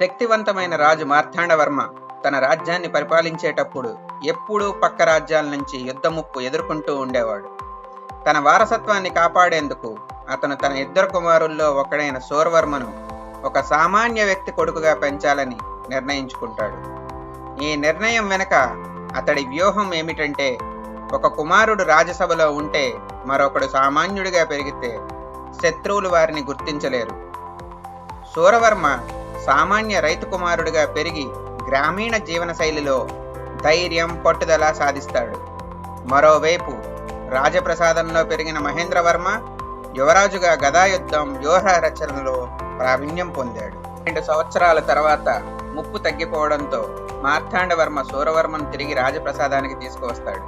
శక్తివంతమైన రాజు మార్తాండవర్మ తన రాజ్యాన్ని పరిపాలించేటప్పుడు ఎప్పుడూ పక్క రాజ్యాల నుంచి యుద్ధముప్పు ఎదుర్కొంటూ ఉండేవాడు. తన వారసత్వాన్ని కాపాడేందుకు అతను తన ఇద్దరు కుమారుల్లో ఒకడైన సోర్వర్మను ఒక సామాన్య వ్యక్తి కొడుకుగా పెంచాలని నిర్ణయించుకుంటాడు. ఈ నిర్ణయం వెనక అతడి వ్యూహం ఏమిటంటే ఒక కుమారుడు రాజసభలో ఉంటే మరొకడు సామాన్యుడిగా పెరిగితే శత్రువులు వారిని గుర్తించలేరు. సూరవర్మ సామాన్య రైతు కుమారుడిగా పెరిగి గ్రామీణ జీవనశైలిలో ధైర్యం పట్టుదల సాధిస్తాడు. మరోవైపు రాజప్రసాదంలో పెరిగిన మహేంద్రవర్మ యువరాజుగా గదాయుద్ధం వ్యూహ రచనలో ప్రావీణ్యం పొందాడు. రెండు సంవత్సరాల తర్వాత ముప్పు తగ్గిపోవడంతో మార్తాండవర్మ సూరవర్మను తిరిగి రాజప్రసాదానికి తీసుకువస్తాడు.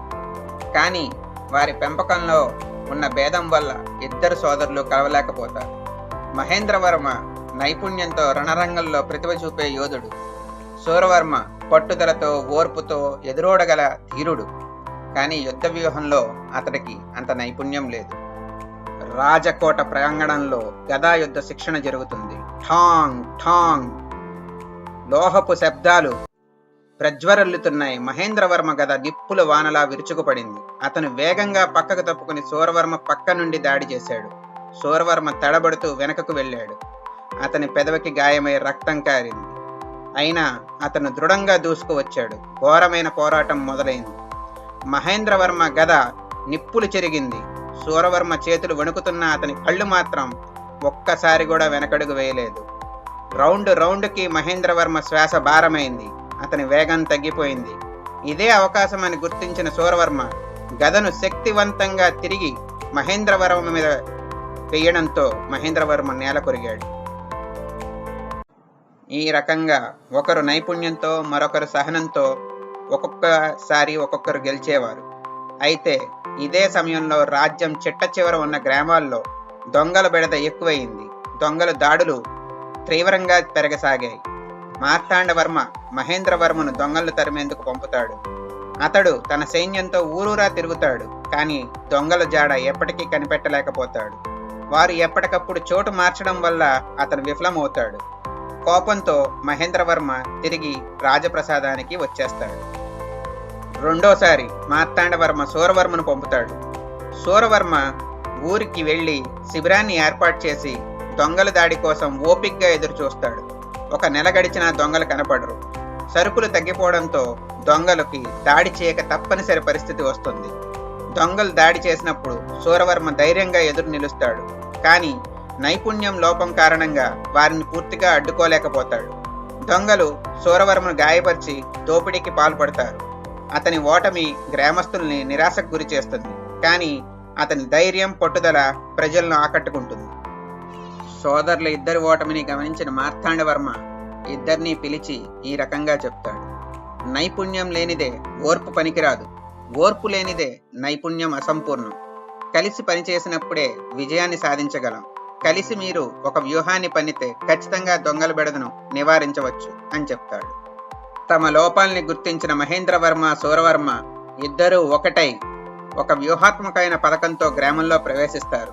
కానీ వారి పెంపకంలో ఉన్న భేదం వల్ల ఇద్దరు సోదరులు కలవలేకపోతారు. మహేంద్రవర్మ నైపుణ్యంతో రణరంగంలో ప్రతిభ చూపే యోధుడు. సూరవర్మ పట్టుదలతో ఓర్పుతో ఎదురోడగల ధీరుడు. కానీ యుద్ధ వ్యూహంలో అతడికి అంత నైపుణ్యం లేదు. రాజకోట ప్రాంగణంలో గదా యుద్ధ శిక్షణ జరుగుతుంది. ఠాంగ్ ఠాంగ్. లోహపు శబ్దాలు ప్రజ్వరల్లుతున్నాయి. మహేంద్రవర్మ గద నిప్పుల వానలా విరుచుకుపడింది. అతను వేగంగా పక్కకు తప్పుకుని సూరవర్మ పక్క నుండి దాడి చేశాడు. సూరవర్మ తడబడుతూ వెనకకు వెళ్ళాడు. అతని పెదవికి గాయమై రక్తం కారింది. అయినా అతను దృఢంగా దూసుకువచ్చాడు. ఘోరమైన పోరాటం మొదలైంది. మహేంద్రవర్మ గద నిప్పులు చెరిగింది. సూరవర్మ చేతులు వణుకుతున్న అతని కళ్ళు మాత్రం ఒక్కసారి కూడా వెనకడుగు వేయలేదు. రౌండ్ రౌండ్కి మహేంద్రవర్మ శ్వాస భారమైంది. అతని వేగం తగ్గిపోయింది. ఇదే అవకాశం అని గుర్తించిన సూరవర్మ గదను శక్తివంతంగా తిరిగి మహేంద్రవర్మ మీద వేయడంతో మహేంద్రవర్మ నేల కొరిగాడు. ఈ రకంగా ఒకరు నైపుణ్యంతో మరొకరు సహనంతో ఒక్కొక్కసారి ఒక్కొక్కరు గెలిచేవారు. అయితే ఇదే సమయంలో రాజ్యం చిట్ట చివర ఉన్న గ్రామాల్లో దొంగల బెడద ఎక్కువయింది దొంగల దాడులు తీవ్రంగా పెరగసాగాయి. మార్తాండవర్మ మహేంద్రవర్మను దొంగలు తరిమేందుకు పంపుతాడు. అతడు తన సైన్యంతో ఊరూరా తిరుగుతాడు కానీ దొంగల జాడ ఎప్పటికీ కనిపెట్టలేకపోతాడు. వారు ఎప్పటికప్పుడు చోటు మార్చడం వల్ల అతను విఫలమవుతాడు. కోపంతో మహేంద్రవర్మ తిరిగి రాజప్రసాదానికి వచ్చేస్తాడు. రెండోసారి మార్తాండవర్మ సూరవర్మను పంపుతాడు. సూరవర్మ ఊరికి వెళ్ళి శిబిరాన్ని ఏర్పాటు చేసి దొంగల దాడి కోసం ఓపిగ్గా ఎదురు చూస్తాడు ఒక నెల గడిచినా దొంగలు కనపడరు. సరుకులు తగ్గిపోవడంతో దొంగలకి దాడి చేయక తప్పనిసరి పరిస్థితి వస్తుంది. దొంగలు దాడి చేసినప్పుడు సూరవర్మ ధైర్యంగా ఎదురు నిలుస్తాడు. కానీ నైపుణ్యం లోపం కారణంగా వారిని పూర్తిగా అడ్డుకోలేకపోతాడు. దొంగలు సూరవర్మను గాయపరిచి దోపిడీకి పాల్పడతారు. అతని ఓటమి గ్రామస్తుల్ని నిరాశకు గురి చేస్తుంది. కానీ అతని ధైర్యం పట్టుదల ప్రజలను ఆకట్టుకుంటుంది. సోదరుల ఇద్దరి ఓటమిని గమనించిన మార్తాండవర్మ ఇద్దరినీ పిలిచి ఈ రకంగా చెప్తాడు. నైపుణ్యం లేనిదే ఓర్పు పనికిరాదు. ఓర్పు లేనిదే నైపుణ్యం అసంపూర్ణం. కలిసి పనిచేసినప్పుడే విజయాన్ని సాధించగలం. కలిసి మీరు ఒక వ్యూహాన్ని పన్నితే ఖచ్చితంగా దొంగల బెడదను నివారించవచ్చు అని చెప్తాడు. తమ లోపాల్ని గుర్తించిన మహేంద్రవర్మ సూరవర్మ ఇద్దరూ ఒకటై ఒక వ్యూహాత్మకమైన పథకంతో గ్రామంలో ప్రవేశిస్తారు.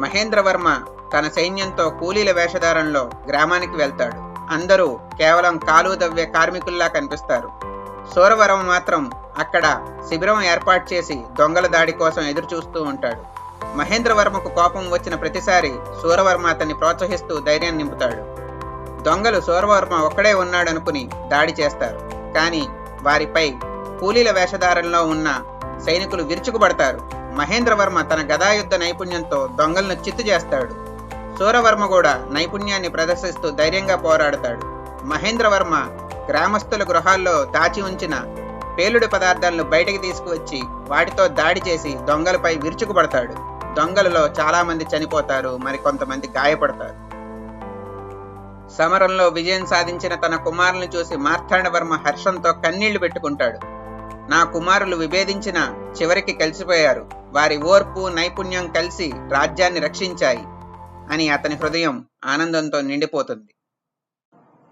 మహేంద్రవర్మ తన సైన్యంతో కూలీల వేషధారంలో గ్రామానికి వెళ్తాడు. అందరూ కేవలం కాలు దవ్వే కార్మికుల్లా కనిపిస్తారు. సూరవరం మాత్రం అక్కడ శిబిరం ఏర్పాటు చేసి దొంగల దాడి కోసం ఎదురు చూస్తూ ఉంటాడు. మహేంద్రవర్మకు కోపం వచ్చిన ప్రతిసారి సూరవర్మ అతన్ని ప్రోత్సహిస్తూ ధైర్యం నింపుతాడు. దొంగలు సూరవర్మ ఒక్కడే ఉన్నాడనుకుని దాడి చేస్తారు. కానీ వారిపై కూలీల వేషధారంలో ఉన్న సైనికులు విరుచుకుపడతారు. మహేంద్రవర్మ తన గదాయుద్ధ నైపుణ్యంతో దొంగలను చిత్తు చేస్తాడు. సూరవర్మ కూడా నైపుణ్యాన్ని ప్రదర్శిస్తూ ధైర్యంగా పోరాడతాడు. మహేంద్రవర్మ గ్రామస్తుల గృహాల్లో దాచి ఉంచిన పేలుడు పదార్థాలను బయటికి తీసుకువచ్చి వాటితో దాడి చేసి దొంగలపై విరుచుకుపడతాడు. దొంగలలో చాలా మంది చనిపోతారు మరి కొంతమంది గాయపడతారు. సమరంలో విజయం సాధించిన తన కుమారుని చూసి మార్తాండవర్మ హర్షంతో కన్నీళ్ళు పెట్టుకుంటాడు. నా కుమారులు విభేదించిన చివరికి కలిసిపోయారు. వారి ఓర్పు నైపుణ్యం కలిసి రాజ్యాన్ని రక్షించాయి అని అతని హృదయం ఆనందంతో నిండిపోతుంది.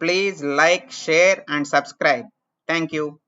Please like share and subscribe. Thank you.